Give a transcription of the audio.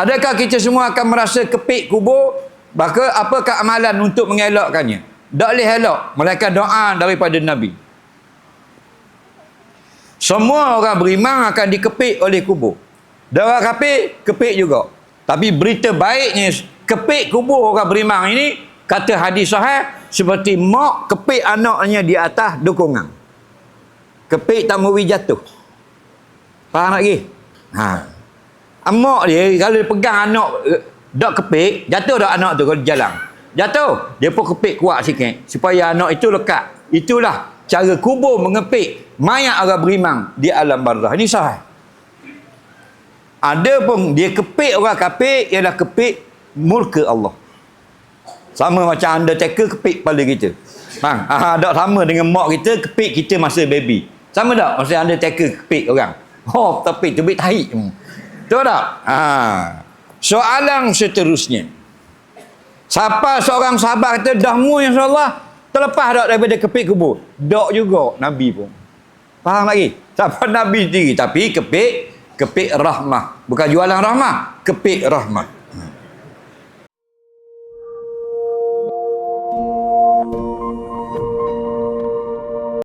Adakah kita semua akan merasa kepik kubur? Maka apakah amalan untuk mengelakkannya? Tak boleh elak. Melainkan doa daripada Nabi. Semua orang beriman akan dikepik oleh kubur. Dan orang kafir, kepik juga. Tapi berita baiknya, kepik kubur orang beriman ini, kata hadis sahih, seperti mak kepik anaknya di atas dukungan. Kepik tak mau jatuh. Faham lagi? Ha. Amak dia, kalau dia pegang anak, dak kepik, jatuh dak anak tu kalau jalan. Jatuh. Dia pun kepik kuat sikit. Supaya anak itu lekat. Itulah cara kubur mengepik mayat orang beriman di alam barzah. Ini sahih. Ada pun dia kepik orang kafir ialah kepik murka Allah. Sama macam undertaker kepik kepala kita. Bang, ah tak sama dengan mak kita kepik kita masa baby. Sama tak masa undertaker kepik orang. Oh, tapi tubik tahi. Betul tak? Ha. Soalan seterusnya. Siapa seorang sahabat kata dah mu ya Allah terlepas tak daripada kepik kubur. Dok juga Nabi pun. Faham lagi? Siapa Nabi sendiri tapi kepik kepik rahmah. Bukan jualan rahmah, kepik rahmah.